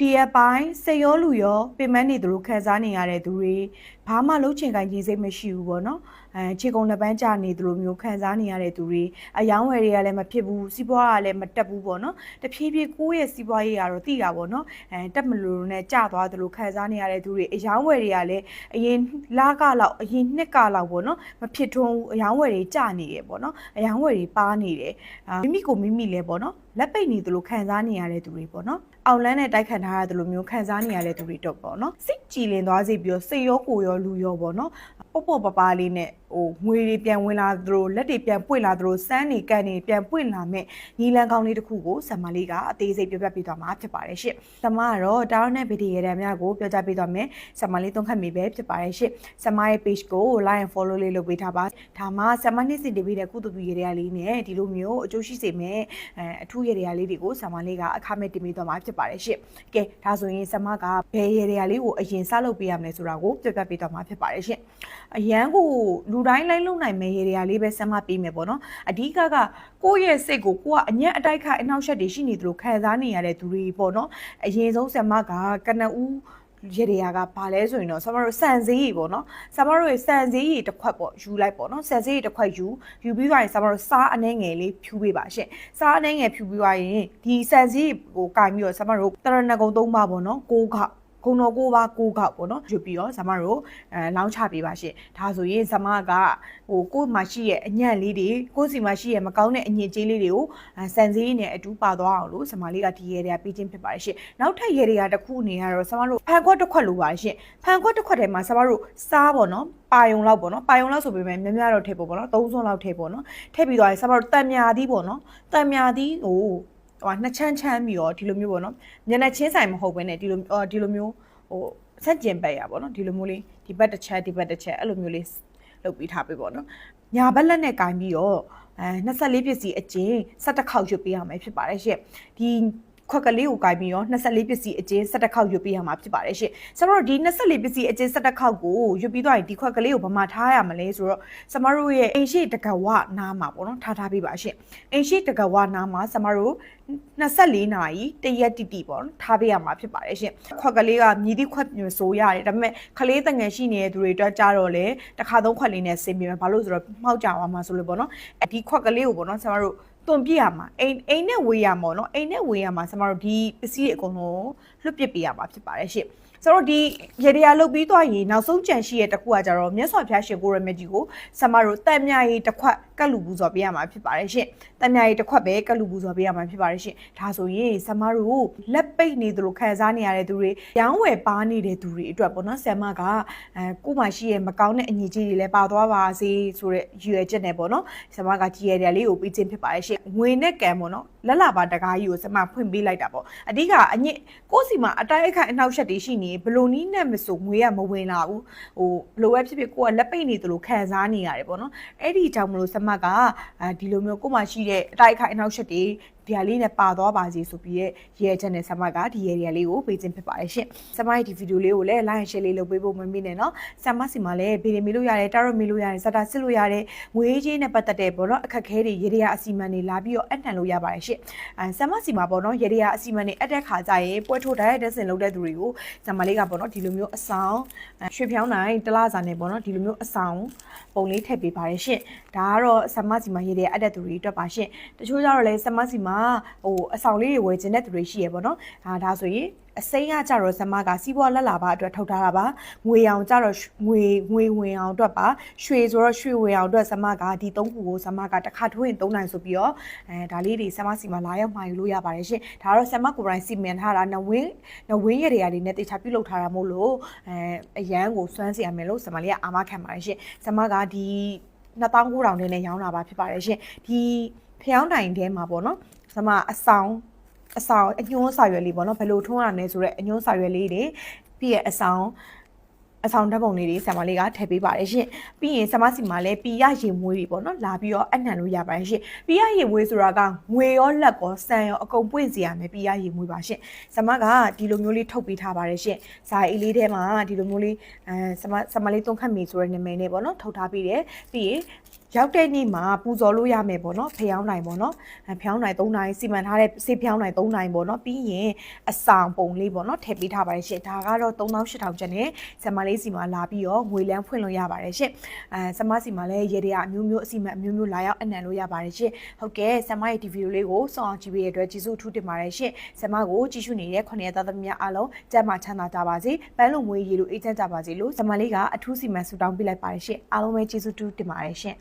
ဒီရက်ပိုင်းစိတ်ရောလူရောပင်မနေသူတို့ခံစားနေရတဲ့သူတွေဘာမှလုံးချင်ကိုင်းကြီးစိတ်မရှိဘူးပေါ့နော်အဲခြေကုံလက်ပန်းကျနေသူတို့မျိုးခံစားနေရတဲ့သူတွေအယောင်းဝယ်တွေကလည်းမဖြစ်ဘူးစီးပွားကလည်းမတက်ဘူးပေါ့နော်တဖြည်းဖြည်းကိုယ့်ရဲ့စီးပွားရေးကတော့သိတာပေါ့နော်အဲတက်မလို့နဲ့ကျသွားသလိုခံစားနေရတဲ့သူတွေအယောင်းဝယ်တွေကလည်းအရင်လာကလောက်အရင်နှစ်ကလောက်ပေါ့နော်မဖြစ်ထွန်းဘူးအယောင်းဝယ်တွေကျနေတယ်ပေါ့နော်အယောင်းဝယ်တွေပါနေတယ်အာမိမိကိုမိမိလည်းပေါ့နော်လက်ပိတ်နေသလိုခံစားနေရတဲ့သူတွေပေါ့နော်အောင်လန်းနဲ့တိုက်ခတ်ထားရတယ်လို့မျိုးခံစားနေရတဲ့သူတွေတော့ပေါ့နော်စိတ်ကြည်လင်သွားစေပြီးတော့စိတ်ရောကိုယ်ရောလူရောပေါ့နော်ပေါ့ပေါ့ပပလေးနဲ့ ဟိုငွေတွေပြန်ဝင်လာသလိုလက်တွေပြန်ပွင့်လာသလိုစမ်းနေကန်နေပြန်ပွင့်လာမဲ့ညီလန်ကောင်းလေးတစ်ခုကိုဆမ်မလေးကအသေးစိတ်ပြောပြပေးသွားမှာဖြစ်ပါတယ်ရှင့်ဆမ်မကတော့တာရောနဲ့ဗီဒီယိုရတံများကိုပြောကြားပေးသွားမယ်ဆမ်မလေးသုံးခတ်မိပဲဖြစ်ပါတယ်ရှင့်ဆမ်မရဲ့ page ကို like and follow လေးလုပ်ပေးထားပါဒါမှဆမ်မနှစ်စဉ်တပေးတဲ့ကုသပူရေတွေကလေးနဲ့ဒီလိုမျိုးအကျိုးရှိစေမဲ့အဲအထူးရေတွေကလေးတွေကိုဆမ်မလေးကအခမဲ့တင်ပေးသွားမှာဖြစ်ပါတယ်ရှင့်ကဲဒါဆိုရင်ဆမကဘယ်ရေတွေကလေးကိုအရင်စလုပ်ပေးရမလဲဆိုတာကိုပြပြပေးတော့မှာဖြစ်ပါတယ်ရှင်အရန်ကိုလူတိုင်းလိုက်လုံနိုင်မယ့်ရေတွေကလေးပဲဆမပေးမယ်ပေါ့နော်အဓိကကကိုယ့်ရဲ့စိတ်ကိုကိုကအညက်အတိုက်ခိုက်အနောက်ရှက်တွေရှိနေသလိုခံစားနေရတဲ့သူတွေပေါ့နော်အရင်ဆုံးဆမကကနဦးရေတွေကကဘာလဲဆိုရင်တော့ဆမတို့စံစည်းရီပေါ့နော်ဆမတို့ရဲ့စံစည်းရီတစ်ခွက်ပေါ့ယူလိုက်ပေါ့နော်စံစည်းရီတစ်ခွက်ယူယူပြီးသွားရင်ဆမတို့စားအနှဲငယ်လေးဖြူပေးပါရှင့်စားအနှဲငယ်ဖြူပြီးသွားရင်ဒီစံစည်းရီကိုကင်ပြီးတော့ဆမတို့တရဏဂုံသုံးပါပေါ့နော်ကိုးခေါက် ဂုံတော်ကိုပါကိုကောက်ပေါ့နော်ရွတ်ပြီးတော့ဇမတို့အဲလောင်းချပေးပါရှင်ဒါဆိုရင်ဇမကဟိုကို့မှာရှိရဲ့အညံ့လေးတွေကို့စီမှာရှိရဲ့မကောင်းတဲ့အညစ်အကြေးလေးတွေကိုအဲစံစည်းနဲ့အတူပါသွားအောင်လို့ဇမလေးကဒီရဲတွေကပေးခြင်းဖြစ်ပါတယ်ရှင်နောက်ထပ်ရဲတွေကတစ်ခုအနေရတော့ဇမတို့ဖန်ခွက်တစ်ခွက်လိုပါရှင်ဖန်ခွက်တစ်ခွက်ထဲမှာဇမတို့စားပေါ့နော်ပါယုံလောက်ပေါ့နော်ပါယုံလောက်ဆိုပေမဲ့များများတော့ထည့်ပေါ့ပေါ့နော်သုံးစွန်းလောက်ထည့်ပေါ့နော်ထည့်ပြီးသွားရင်ဇမတို့တန်မြာသီးပေါ့နော်တန်မြာသီးဟို ဟိုနှစ်ချမ်းချမ်းပြီးတော့ဒီလိုမျိုးပေါ့နော်မျက်နှာချင်းဆိုင်မဟုတ်ဘဲနဲ့ဒီလိုအော်ဒီလိုမျိုးဟိုဆက်ကျင်ပက်ရပါတော့ဒီလိုမျိုးလေးဒီဘက်တစ်ချက်ဒီဘက်တစ်ချက်အဲ့လိုမျိုးလေးလုပ်ပြီးထားပေးပေါ့နော်ညာဘက်လက်နဲ့ကင်ပြီးတော့အဲ24ပစ္စည်းအကျင်း17ခေါက်ရွတ်ပေးရမယ်ဖြစ်ပါတယ်ရှင့်ဒီ ခွက်ကလေးကိုကင်ပြီးတော့24ပစ္စည်းအကျင်း17ခေါက်ရွတ်ပေးရမှာဖြစ်ပါတယ်ရှင့်ဆိုတော့ဒီ24ပစ္စည်းအကျင်း17ခေါက်ကိုရွတ်ပြီးတော့ဒီခွက်ကလေးကိုဘာမှထားရမလဲဆိုတော့ကျမတို့ရဲ့အိမ်ရှိတကဝနားမှာပေါ့နော်ထားထားပေးပါရှင့်အိမ်ရှိတကဝနားမှာကျမတို့24နာရီတရက်တိတိပေါ့နော်ထားပေးရမှာဖြစ်ပါတယ်ရှင့်ခွက်ကလေးကမြည်သည့်ခွက်မျိုးဆိုရတယ်ဒါပေမဲ့ခလေးတငယ်ရှိနေတဲ့သူတွေအတွက်ကြတော့လေတစ်ခါသုံးခွက်လေးနဲ့ဆင်ပြေမယ်ဘာလို့ဆိုတော့မှောက်ကြသွားမှာဆိုလို့ပေါ့နော်ဒီခွက်ကလေးကိုပေါ့နော်ကျမတို့ တွန်ပြရမှာအိမ်အိမ်နဲ့ဝေးရမှာနော်အိမ်နဲ့ဝေးရမှာကျမတို့ဒီပစ္စည်းတွေအကုန်လုံးလွတ်ပစ်ပေးရမှာဖြစ်ပါတယ်ရှင့် ဆိုတော့ဒီရေဒီယာလုတ်ပြီးသွားရင်နောက်ဆုံးကြံရှိရဲ့တစ်ခုကကြတော့မြတ်စွာဘုရားရှင်ကိုရမကြီးကိုဆမတို့တန်မြရီတစ်ခွက်ကတ်လူပူဇော်ပေးရမှာဖြစ်ပါတယ်ရှင်တန်မြရီတစ်ခွက်ပဲကတ်လူပူဇော်ပေးရမှာဖြစ်ပါတယ်ရှင်ဒါဆိုရင်ဆမတို့လက်ပိတ်နေသလိုခံစားနေရတဲ့သူတွေရောင်းဝယ်ပါနေတဲ့သူတွေအတွက်ပေါ့နော်ဆမကအဲကို့မှာရှိရဲ့မကောင်းတဲ့အညီကြီးတွေလည်းပါသွားပါစေဆိုတဲ့ရည်ရွယ်ချက်နဲ့ပေါ့နော်ဆမကကြီးရတဲ့လေးကိုပြီးချင်းဖြစ်ပါတယ်ရှင်ငွေနဲ့ကံပေါ့နော်လက်လာပါတကားကြီးကိုဆမဖွင့်ပေးလိုက်တာပေါ့အဓိကအညစ်ကိုယ့်စီမှာအတိုက်အခိုက်အနှောက်အယှက်တွေရှိနေဘလို့နီးနဲ့မဆိုငွေကမဝင်လာဘူးဟိုဘလို့ပဲဖြစ်ဖြစ်ကိုကလက်ပိတ်နေသလိုခံစားနေရတယ်ပေါ့နော်အဲ့ဒီကြောင့်မလို့ဆမကအဲဒီလိုမျိုးကို့မှာရှိတဲ့အတိုက်အခိုက်အနှောက်အယှက်တွေ ဒီဟာလေးနဲ့ပါသွားပါစေဆိုပြီးရဲ့ရဲချက်နဲ့ဆမကဒီရဲရဲလေးကိုပေးခြင်းဖြစ်ပါတယ်ရှင်ဆမရဲ့ဒီဗီဒီယိုလေးကိုလည်း like share လေးလုပ်ပေးဖို့မမေ့နဲ့နော်ဆမစီမှာလည်းဗီဒီယိုမီလို့ရတယ်တာရော့မီလို့ရတယ်ဇာတာစစ်လို့ရတယ်ငွေကြေးနဲ့ပတ်သက်တဲ့ပေါ့နော်အခက်ခဲတွေရေရအစီမံတွေလာပြီးတော့အနှံလို့ရပါတယ်ရှင်အဲဆမစီမှာပေါ့နော်ရေရအစီမံတွေအတက်ခါကြရင်ပွဲထိုး direct dessin လုပ်တဲ့သူတွေကိုဆမလေးကပေါ့နော်ဒီလိုမျိုးအဆောင်ရွှေဖြောင်းနိုင်တလားစာနဲ့ပေါ့နော်ဒီလိုမျိုးအဆောင်ပုံလေးထည့်ပေးပါတယ်ရှင်ဒါကတော့ဆမစီမှာရေရအတက်သူတွေအတွက်ပါရှင်တချို့ကျတော့လည်းဆမစီမှာဟိုအဆောင်လေးတွေဝယ်ခြင်းတဲ့သူတွေရှိရပေါ့နော်ဒါဒါဆိုရင်အစိမ်းကကြတော့ဇမကစီးပွားလက်လာပါအတွက်ထုတ်ထားတာပါငွေအောင်ကြတော့ငွေငွေဝင်အောင်အတွက်ပါရွှေဆိုတော့ရွှေဝင်အောင်အတွက်ဇမကဒီသုံးခုကိုဇမကတစ်ခါထိုးရင်သုံးနိုင်ဆိုပြီးတော့အဲဒါလေးတွေဇမစီမှာလာရောက်မှာယူလို့ရပါတယ်ရှင်ဒါတော့ဇမကိုယ်တိုင်စီမံထားတာနဝင်းနဝင်းရတွေတွေနဲ့တေချာပြုတ်လုပ်ထားတာမို့လို့အဲအရန်ကိုစွမ်းစီရမယ်လို့ဇမလေးကအာမခံပါတယ်ရှင်ဇမကဒီ2900နဲ့ရောင်းလာပါဖြစ်ပါတယ်ရှင်ဒီဖျောင်းတိုင်ထဲမှာပေါ့နော် ဇမအဆောင်အဆောင်အညွှန်းစာရွက်လေးပေါ့နော်ဘယ်လိုထွန်းရလဲဆိုတော့အညွှန်းစာရွက်လေးတွေပြီးရဲ့အဆောင်အဆောင်ဓာတ်ပုံလေးတွေဆံမလေးကထည့်ပေးပါတယ်ရှင်ပြီးရင်ဆမစီမှာလည်းပီရရေမွေးတွေပေါ့နော်လာပြီးတော့အနှံလို့ရပါတယ်ရှင်ပီရရေမွေးဆိုတာကငွေရောလက်ရောစံရောအကုန်ပွင့်စီရမယ်ပီရရေမွေးပါရှင်ဆမကဒီလိုမျိုးလေးထုတ်ပေးထားပါတယ်ရှင်ဇာအေးလေးထဲမှာဒီလိုမျိုးလေးအဲဆမဆမလေးသုံးခတ်မီဆိုတဲ့နာမည်နဲ့ပေါ့နော်ထုတ်ထားပေးတယ်ပြီးရင် ရောက်တဲ့နေ့မှာပူဇော်လို့ရမယ်ပေါ့နော်ဖျောင်းနိုင်ပေါ့နော်အဲဖျောင်းနိုင်3နိုင်စီမံထားတဲ့စေဖျောင်းနိုင်3နိုင်ပေါ့နော်ပြီးရင်အဆောင်ပုံလေးပေါ့နော်ထည့်ပေးထားပါတယ်ရှင်ဒါကတော့3800ကျပ်နဲ့ဆမလေးစီမှာလာပြီးတော့ငွေလန်းဖွင့်လို့ရပါတယ်ရှင်အဲဆမစီမှာလည်းရေတရာအမျိုးမျိုးအစီမံအမျိုးမျိုးလာရောက်အနံလို့ရပါတယ်ရှင်ဟုတ်ကဲ့ဆမရဲ့ဒီဗီဒီယိုလေးကိုစောင့်အောင်ကြည့်ပေးရတဲ့အတွက်ကျေးဇူးအထူးတင်ပါတယ်ရှင်ဆမကိုကြည့်ရှုနေတဲ့ခုနှစ်ရက်သားသမီးများအားလုံးကြမ်းမှချမ်းသာကြပါစေပန်းလုံးမွေးရည်လိုအေးချမ်းကြပါစေလို့ဆမလေးကအထူးစီမံဆုတောင်းပေးလိုက်ပါတယ်ရှင်အားလုံးပဲကျေးဇူးတူးတင်ပါတယ်ရှင်